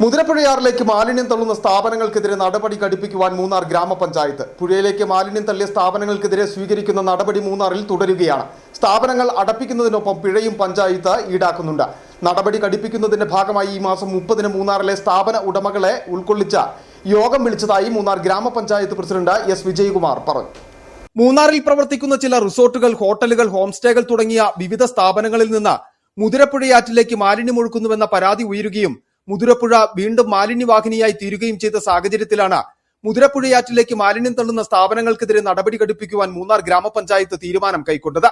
മുതിരപ്പുഴയാറിലേക്ക് മാലിന്യം തള്ളുന്ന സ്ഥാപനങ്ങൾക്കെതിരെ നടപടി കടുപ്പിക്കുവാൻ മൂന്നാർ ഗ്രാമപഞ്ചായത്ത്. പുഴയിലേക്ക് മാലിന്യം തള്ളിയ സ്ഥാപനങ്ങൾക്കെതിരെ സ്വീകരിക്കുന്ന നടപടി മൂന്നാറിൽ തുടരുകയാണ്. സ്ഥാപനങ്ങൾ അടപ്പിക്കുന്നതിനൊപ്പം പിഴയും പഞ്ചായത്ത് ഈടാക്കുന്നുണ്ട്. നടപടി കടുപ്പിക്കുന്നതിന്റെ ഭാഗമായി ഈ മാസം മുപ്പതിന് മൂന്നാറിലെ സ്ഥാപന ഉടമകളെ ഉൾക്കൊള്ളിച്ച യോഗം വിളിച്ചതായി മൂന്നാർ ഗ്രാമപഞ്ചായത്ത് പ്രസിഡന്റ് എസ്. വിജയകുമാർ പറഞ്ഞു. മൂന്നാറിൽ പ്രവർത്തിക്കുന്ന ചില റിസോർട്ടുകൾ ഹോട്ടലുകൾ ഹോംസ്റ്റേകൾ തുടങ്ങിയ വിവിധ സ്ഥാപനങ്ങളിൽ നിന്ന് മുതിരപ്പുഴയാറ്റിലേക്ക് മാലിന്യം ഒഴുക്കുന്നുവെന്ന പരാതി ഉയരുകയും മുതിരപ്പുഴ വീണ്ടും മാലിന്യവാഹിനിയായി തീരുകയും ചെയ്ത സാഹചര്യത്തിലാണ് മുതിരപ്പുഴയാറ്റിലേക്ക് മാലിന്യം തള്ളുന്ന സ്ഥാപനങ്ങൾക്കെതിരെ നടപടി ഘടിപ്പിക്കുവാൻ മൂന്നാർ ഗ്രാമപഞ്ചായത്ത് തീരുമാനം കൈക്കൊണ്ടത്.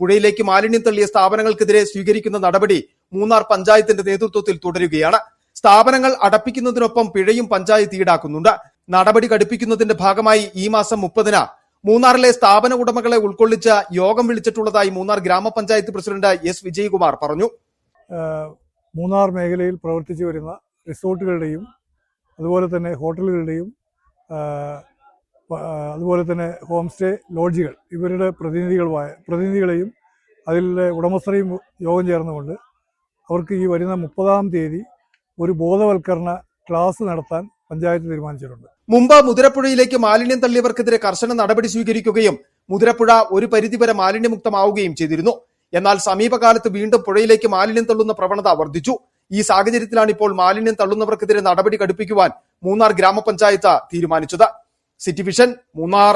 പുഴയിലേക്ക് മാലിന്യം തള്ളിയ സ്ഥാപനങ്ങൾക്കെതിരെ സ്വീകരിക്കുന്ന നടപടി മൂന്നാർ പഞ്ചായത്തിന്റെ നേതൃത്വത്തിൽ തുടരുകയാണ്. സ്ഥാപനങ്ങൾ അടപ്പിക്കുന്നതിനൊപ്പം പിഴയും പഞ്ചായത്ത് ഈടാക്കുന്നുണ്ട്. നടപടി ഘടിപ്പിക്കുന്നതിന്റെ ഭാഗമായി ഈ മാസം മുപ്പതിന് മൂന്നാറിലെ സ്ഥാപന ഉടമകളെ ഉൾക്കൊള്ളിച്ച് യോഗം വിളിച്ചിട്ടുള്ളതായി മൂന്നാർ ഗ്രാമപഞ്ചായത്ത് പ്രസിഡന്റ് എസ് വിജയകുമാർ പറഞ്ഞു. മൂന്നാർ മേഖലയിൽ പ്രവർത്തിച്ചു വരുന്ന റിസോർട്ടുകളുടെയും അതുപോലെ തന്നെ ഹോട്ടലുകളുടെയും അതുപോലെ തന്നെ ഹോം സ്റ്റേ ലോഡ്ജുകൾ ഇവരുടെ പ്രതിനിധികളുമായ പ്രതിനിധികളെയും അതിലെ ഉടമസ്ഥരെയും യോഗം ചേർന്നുകൊണ്ട് അവർക്ക് ഈ വരുന്ന മുപ്പതാം തീയതി ഒരു ബോധവൽക്കരണ ക്ലാസ് നടത്താൻ പഞ്ചായത്ത് തീരുമാനിച്ചിട്ടുണ്ട്. മുമ്പ് മുതിരപ്പുഴയിലേക്ക് മാലിന്യം തള്ളിയവർക്കെതിരെ കർശന നടപടി സ്വീകരിക്കുകയും മുതിരപ്പുഴ ഒരു പരിധിവരെ മാലിന്യമുക്തമാവുകയും ചെയ്തിരുന്നു. എന്നാൽ സമീപകാലത്ത് വീണ്ടും പുഴയിലേക്ക് മാലിന്യം തള്ളുന്ന പ്രവണത വർദ്ധിച്ചു. ഈ സാഹചര്യത്തിലാണ് ഇപ്പോൾ മാലിന്യം തള്ളുന്നവർക്കെതിരെ നടപടി കടുപ്പിക്കുവാൻ മൂന്നാർ ഗ്രാമപഞ്ചായത്ത് തീരുമാനിച്ചത്. City vision Munnar.